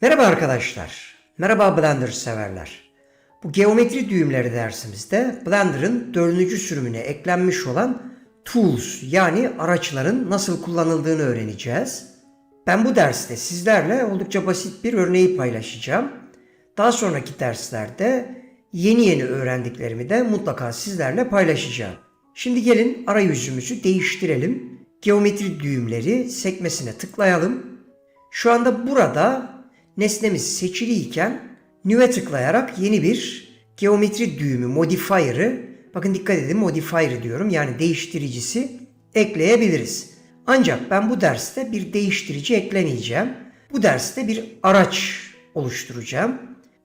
Merhaba arkadaşlar. Merhaba Blender severler. Bu geometri düğümleri dersimizde Blender'ın dördüncü sürümüne eklenmiş olan Tools yani araçların nasıl kullanıldığını öğreneceğiz. Ben bu derste sizlerle oldukça basit bir örneği paylaşacağım. Daha sonraki derslerde yeni yeni öğrendiklerimi de mutlaka sizlerle paylaşacağım. Şimdi gelin arayüzümüzü değiştirelim. Geometri düğümleri sekmesine tıklayalım. Şu anda burada nesnemiz seçiliyken New'e tıklayarak yeni bir geometri düğümü modifier'ı bakın dikkat edin modifier diyorum yani değiştiricisi ekleyebiliriz. Ancak ben bu derste bir değiştirici eklemeyeceğim. Bu derste bir araç oluşturacağım.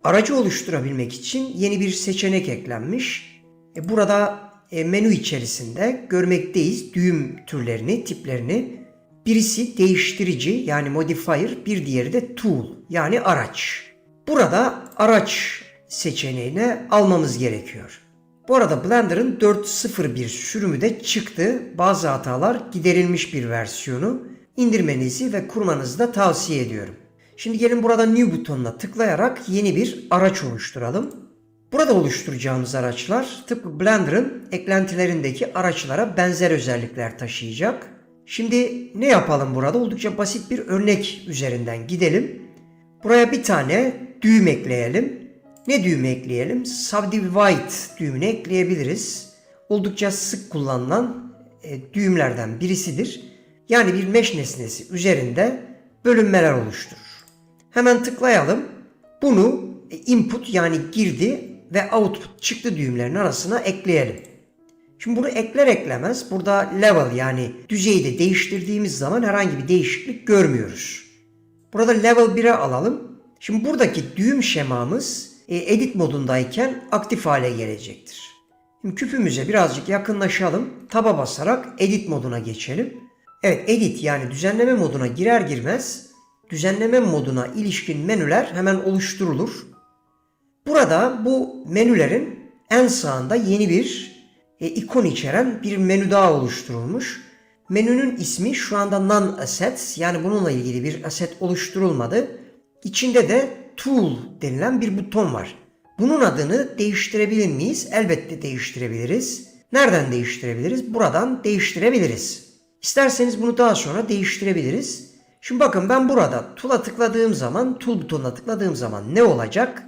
Aracı oluşturabilmek için yeni bir seçenek eklenmiş. E, Burada e, menü içerisinde görmekteyiz düğüm türlerini, tiplerini. Birisi değiştirici yani modifier, bir diğeri de tool yani araç. Burada araç seçeneğine almamız gerekiyor. Bu arada Blender'ın 4.01 sürümü de çıktı. Bazı hatalar giderilmiş bir versiyonu. İndirmenizi ve kurmanızı da tavsiye ediyorum. Şimdi gelin burada New butonuna tıklayarak yeni bir araç oluşturalım. Burada oluşturacağımız araçlar tıpkı Blender'ın eklentilerindeki araçlara benzer özellikler taşıyacak. Şimdi ne yapalım burada? Oldukça basit bir örnek üzerinden gidelim. Buraya bir tane düğüm ekleyelim. Ne düğümü ekleyelim? Subdivide düğümünü ekleyebiliriz. Oldukça sık kullanılan e, düğümlerden birisidir. Yani bir mesh nesnesi üzerinde bölünmeler oluşturur. Hemen tıklayalım. Bunu e, input yani girdi ve output çıktı düğümlerin arasına ekleyelim. Şimdi bunu ekler eklemez burada level yani düzeyi de değiştirdiğimiz zaman herhangi bir değişiklik görmüyoruz. Burada level 1'e alalım. Şimdi buradaki düğüm şemamız e, edit modundayken aktif hale gelecektir. Şimdi küpümüze birazcık yakınlaşalım. Taba basarak edit moduna geçelim. Evet edit yani düzenleme moduna girer girmez düzenleme moduna ilişkin menüler hemen oluşturulur. Burada bu menülerin en sağında yeni bir e, ikon içeren bir menü daha oluşturulmuş. Menünün ismi şu anda non assets yani bununla ilgili bir asset oluşturulmadı. İçinde de tool denilen bir buton var. Bunun adını değiştirebilir miyiz? Elbette değiştirebiliriz. Nereden değiştirebiliriz? Buradan değiştirebiliriz. İsterseniz bunu daha sonra değiştirebiliriz. Şimdi bakın ben burada tool'a tıkladığım zaman, tool butonuna tıkladığım zaman ne olacak?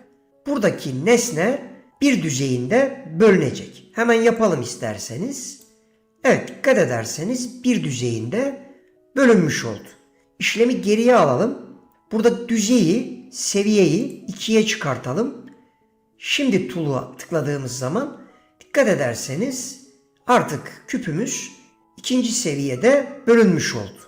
Buradaki nesne bir düzeyinde bölünecek. Hemen yapalım isterseniz. Evet dikkat ederseniz bir düzeyinde bölünmüş oldu. İşlemi geriye alalım. Burada düzeyi, seviyeyi ikiye çıkartalım. Şimdi tool'a tıkladığımız zaman dikkat ederseniz artık küpümüz ikinci seviyede bölünmüş oldu.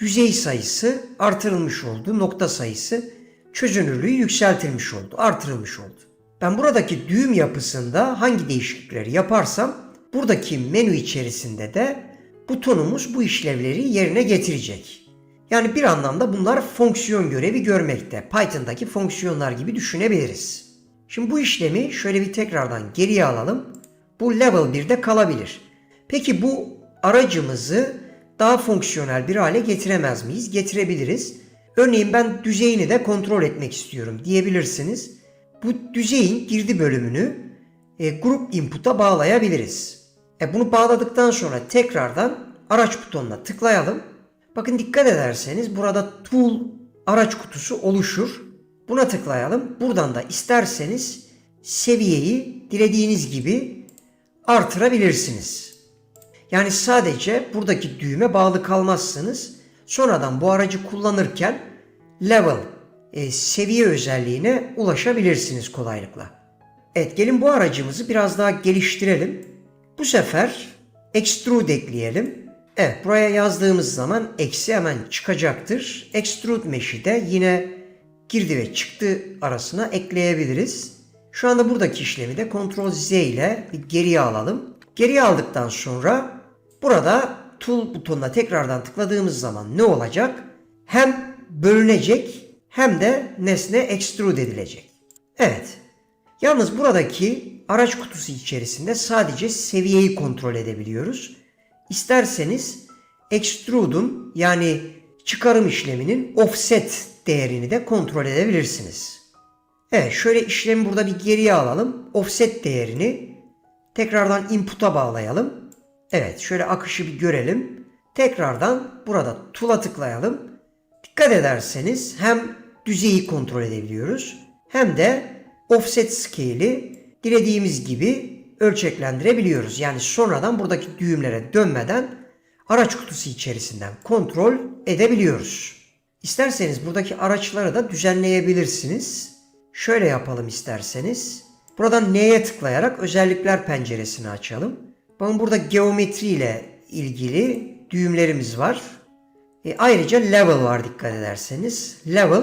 Yüzey sayısı artırılmış oldu. Nokta sayısı çözünürlüğü yükseltilmiş oldu, artırılmış oldu. Ben buradaki düğüm yapısında hangi değişiklikleri yaparsam buradaki menü içerisinde de butonumuz bu işlevleri yerine getirecek. Yani bir anlamda bunlar fonksiyon görevi görmekte. Python'daki fonksiyonlar gibi düşünebiliriz. Şimdi bu işlemi şöyle bir tekrardan geriye alalım. Bu level 1'de kalabilir. Peki bu aracımızı daha fonksiyonel bir hale getiremez miyiz? Getirebiliriz. Örneğin ben düzeyini de kontrol etmek istiyorum diyebilirsiniz. Bu düzeyin girdi bölümünü e, grup input'a bağlayabiliriz. E, bunu bağladıktan sonra tekrardan araç butonuna tıklayalım. Bakın dikkat ederseniz burada tool araç kutusu oluşur. Buna tıklayalım. Buradan da isterseniz seviyeyi dilediğiniz gibi artırabilirsiniz. Yani sadece buradaki düğüme bağlı kalmazsınız. Sonradan bu aracı kullanırken level e, seviye özelliğine ulaşabilirsiniz kolaylıkla. Evet gelin bu aracımızı biraz daha geliştirelim. Bu sefer extrude ekleyelim. Evet buraya yazdığımız zaman eksi hemen çıkacaktır. Extrude mesh'i de yine girdi ve çıktı arasına ekleyebiliriz. Şu anda buradaki işlemi de Ctrl Z ile bir geriye alalım. Geriye aldıktan sonra burada tool butonuna tekrardan tıkladığımız zaman ne olacak? Hem bölünecek hem de nesne extrude edilecek. Evet. Yalnız buradaki araç kutusu içerisinde sadece seviyeyi kontrol edebiliyoruz. İsterseniz extrude'un yani çıkarım işleminin offset değerini de kontrol edebilirsiniz. Evet şöyle işlemi burada bir geriye alalım. Offset değerini tekrardan input'a bağlayalım. Evet şöyle akışı bir görelim. Tekrardan burada tool'a tıklayalım. Dikkat ederseniz hem düzeyi kontrol edebiliyoruz hem de offset scale'i dilediğimiz gibi ölçeklendirebiliyoruz. Yani sonradan buradaki düğümlere dönmeden araç kutusu içerisinden kontrol edebiliyoruz. İsterseniz buradaki araçları da düzenleyebilirsiniz. Şöyle yapalım isterseniz. Buradan N'ye tıklayarak özellikler penceresini açalım. Bakın burada geometri ile ilgili düğümlerimiz var. E, ayrıca level var dikkat ederseniz. Level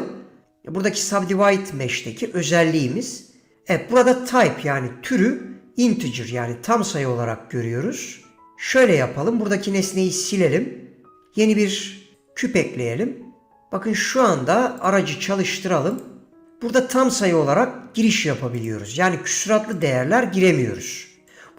buradaki subdivide mesh'teki özelliğimiz. Evet burada type yani türü integer yani tam sayı olarak görüyoruz. Şöyle yapalım. Buradaki nesneyi silelim. Yeni bir küp ekleyelim. Bakın şu anda aracı çalıştıralım. Burada tam sayı olarak giriş yapabiliyoruz. Yani küsuratlı değerler giremiyoruz.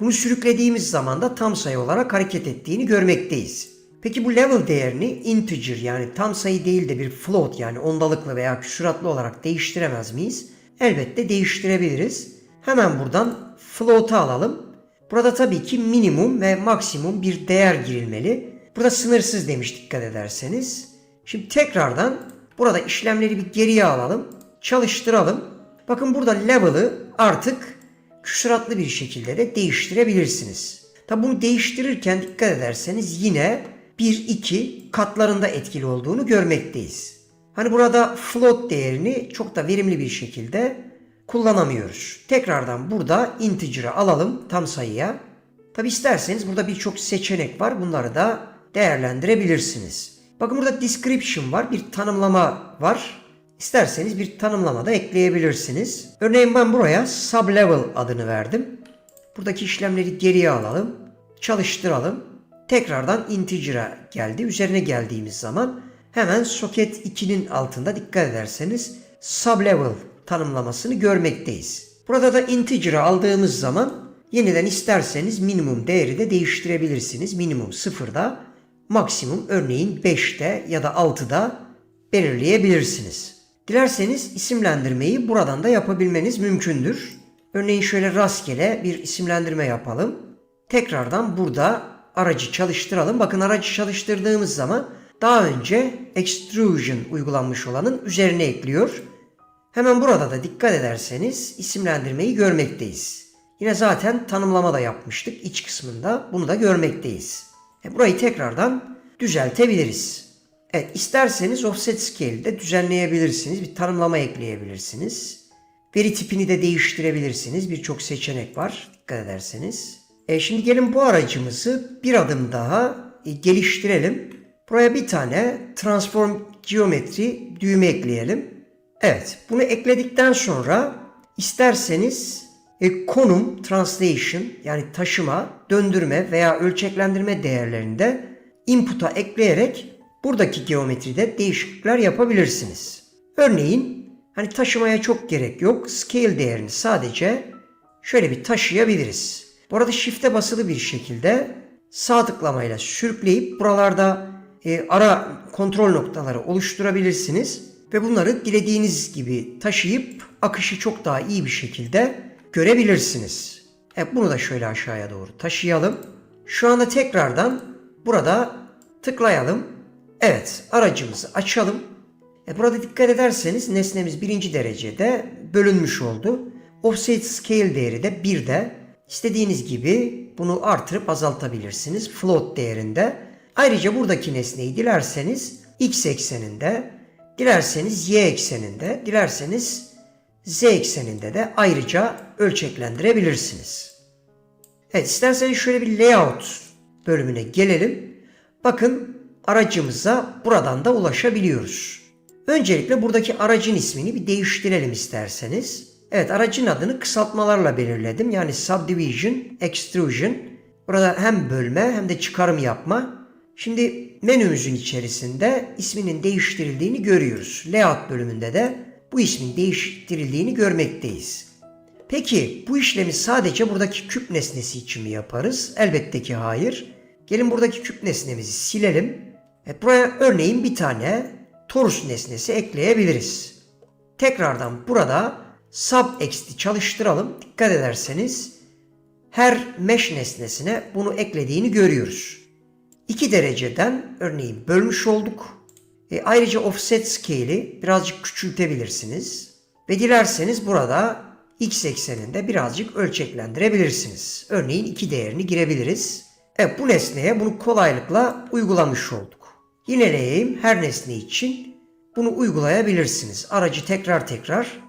Bunu sürüklediğimiz zaman da tam sayı olarak hareket ettiğini görmekteyiz. Peki bu level değerini integer yani tam sayı değil de bir float yani ondalıklı veya küsuratlı olarak değiştiremez miyiz? Elbette değiştirebiliriz. Hemen buradan float'u alalım. Burada tabii ki minimum ve maksimum bir değer girilmeli. Burada sınırsız demiş dikkat ederseniz. Şimdi tekrardan burada işlemleri bir geriye alalım. Çalıştıralım. Bakın burada level'ı artık küsuratlı bir şekilde de değiştirebilirsiniz. Tabi bunu değiştirirken dikkat ederseniz yine 1-2 katlarında etkili olduğunu görmekteyiz. Hani burada float değerini çok da verimli bir şekilde kullanamıyoruz. Tekrardan burada integer'ı alalım tam sayıya. Tabi isterseniz burada birçok seçenek var. Bunları da değerlendirebilirsiniz. Bakın burada description var. Bir tanımlama var. İsterseniz bir tanımlama da ekleyebilirsiniz. Örneğin ben buraya sublevel adını verdim. Buradaki işlemleri geriye alalım. Çalıştıralım. Tekrardan integer'a geldi. Üzerine geldiğimiz zaman hemen socket 2'nin altında dikkat ederseniz sublevel tanımlamasını görmekteyiz. Burada da integer'ı aldığımız zaman yeniden isterseniz minimum değeri de değiştirebilirsiniz. Minimum 0'da, maksimum örneğin 5'te ya da 6'da belirleyebilirsiniz. Dilerseniz isimlendirmeyi buradan da yapabilmeniz mümkündür. Örneğin şöyle rastgele bir isimlendirme yapalım. Tekrardan burada aracı çalıştıralım. Bakın aracı çalıştırdığımız zaman daha önce extrusion uygulanmış olanın üzerine ekliyor. Hemen burada da dikkat ederseniz isimlendirmeyi görmekteyiz. Yine zaten tanımlama da yapmıştık iç kısmında. Bunu da görmekteyiz. E burayı tekrardan düzeltebiliriz. Evet isterseniz offset scale'i de düzenleyebilirsiniz. Bir tanımlama ekleyebilirsiniz. Veri tipini de değiştirebilirsiniz. Birçok seçenek var dikkat ederseniz. E şimdi gelin bu aracımızı bir adım daha e, geliştirelim. Buraya bir tane transform geometri düğme ekleyelim. Evet, bunu ekledikten sonra isterseniz e, konum, translation yani taşıma, döndürme veya ölçeklendirme değerlerinde input'a ekleyerek buradaki geometride değişiklikler yapabilirsiniz. Örneğin hani taşımaya çok gerek yok. Scale değerini sadece şöyle bir taşıyabiliriz. Bu arada shift'e basılı bir şekilde sağ tıklamayla sürükleyip buralarda e, ara kontrol noktaları oluşturabilirsiniz ve bunları dilediğiniz gibi taşıyıp akışı çok daha iyi bir şekilde görebilirsiniz. Evet bunu da şöyle aşağıya doğru taşıyalım. Şu anda tekrardan burada tıklayalım. Evet aracımızı açalım. E burada dikkat ederseniz nesnemiz birinci derecede bölünmüş oldu. Offset scale değeri de 1'de. İstediğiniz gibi bunu artırıp azaltabilirsiniz float değerinde. Ayrıca buradaki nesneyi dilerseniz x ekseninde, dilerseniz y ekseninde, dilerseniz z ekseninde de ayrıca ölçeklendirebilirsiniz. Evet isterseniz şöyle bir layout bölümüne gelelim. Bakın aracımıza buradan da ulaşabiliyoruz. Öncelikle buradaki aracın ismini bir değiştirelim isterseniz. Evet aracın adını kısaltmalarla belirledim. Yani subdivision, extrusion. Burada hem bölme hem de çıkarım yapma. Şimdi menümüzün içerisinde isminin değiştirildiğini görüyoruz. Layout bölümünde de bu ismin değiştirildiğini görmekteyiz. Peki bu işlemi sadece buradaki küp nesnesi için mi yaparız? Elbette ki hayır. Gelin buradaki küp nesnemizi silelim. Evet, buraya örneğin bir tane torus nesnesi ekleyebiliriz. Tekrardan burada subx'ti çalıştıralım. Dikkat ederseniz her mesh nesnesine bunu eklediğini görüyoruz. 2 dereceden örneğin bölmüş olduk. E, ayrıca offset scale'i birazcık küçültebilirsiniz. Ve dilerseniz burada x ekseninde birazcık ölçeklendirebilirsiniz. Örneğin 2 değerini girebiliriz. Evet bu nesneye bunu kolaylıkla uygulamış olduk. Yineleyeyim her nesne için bunu uygulayabilirsiniz. Aracı tekrar tekrar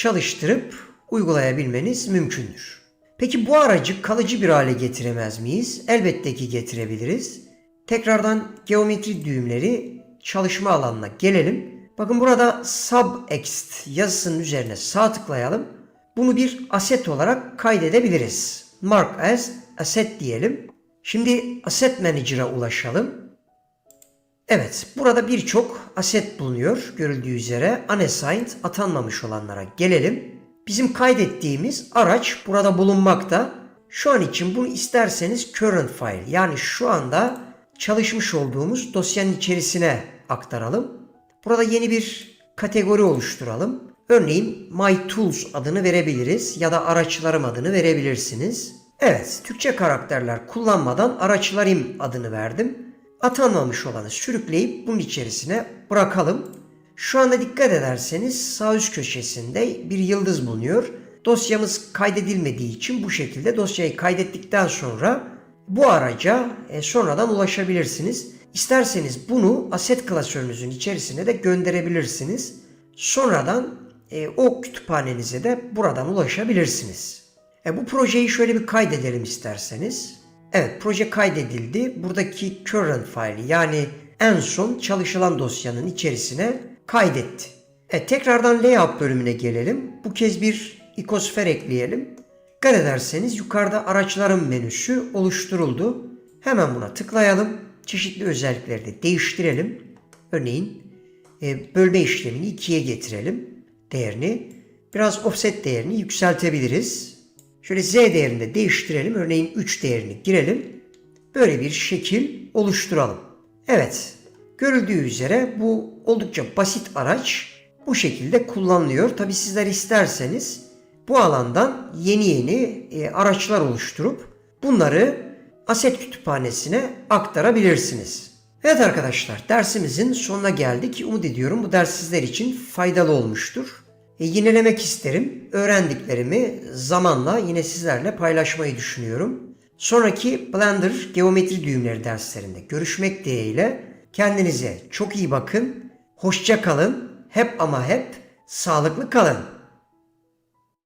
çalıştırıp uygulayabilmeniz mümkündür. Peki bu aracı kalıcı bir hale getiremez miyiz? Elbette ki getirebiliriz. Tekrardan geometri düğümleri çalışma alanına gelelim. Bakın burada subxt yazısının üzerine sağ tıklayalım. Bunu bir aset olarak kaydedebiliriz. Mark as asset diyelim. Şimdi Asset Manager'a ulaşalım. Evet, burada birçok aset bulunuyor. Görüldüğü üzere unassigned atanmamış olanlara gelelim. Bizim kaydettiğimiz araç burada bulunmakta. Şu an için bunu isterseniz current file yani şu anda çalışmış olduğumuz dosyanın içerisine aktaralım. Burada yeni bir kategori oluşturalım. Örneğin My Tools adını verebiliriz ya da araçlarım adını verebilirsiniz. Evet, Türkçe karakterler kullanmadan araçlarım adını verdim. Atanmamış olanı sürükleyip bunun içerisine bırakalım. Şu anda dikkat ederseniz sağ üst köşesinde bir yıldız bulunuyor. Dosyamız kaydedilmediği için bu şekilde dosyayı kaydettikten sonra bu araca e, sonradan ulaşabilirsiniz. İsterseniz bunu aset klasörünüzün içerisine de gönderebilirsiniz. Sonradan e, o kütüphanenize de buradan ulaşabilirsiniz. E, bu projeyi şöyle bir kaydedelim isterseniz. Evet proje kaydedildi. Buradaki current file yani en son çalışılan dosyanın içerisine kaydetti. E, tekrardan layout bölümüne gelelim. Bu kez bir ikosfer ekleyelim. Dikkat ederseniz yukarıda araçların menüsü oluşturuldu. Hemen buna tıklayalım. Çeşitli özellikleri de değiştirelim. Örneğin e, bölme işlemini 2'ye getirelim. Değerini. Biraz offset değerini yükseltebiliriz. Şöyle z değerini de değiştirelim. Örneğin 3 değerini girelim. Böyle bir şekil oluşturalım. Evet. Görüldüğü üzere bu oldukça basit araç bu şekilde kullanılıyor. Tabi sizler isterseniz bu alandan yeni yeni e, araçlar oluşturup bunları aset kütüphanesine aktarabilirsiniz. Evet arkadaşlar dersimizin sonuna geldik. Umut ediyorum bu ders sizler için faydalı olmuştur. E, yinelemek isterim. Öğrendiklerimi zamanla yine sizlerle paylaşmayı düşünüyorum. Sonraki Blender geometri düğümleri derslerinde görüşmek dileğiyle kendinize çok iyi bakın. Hoşça kalın. Hep ama hep sağlıklı kalın.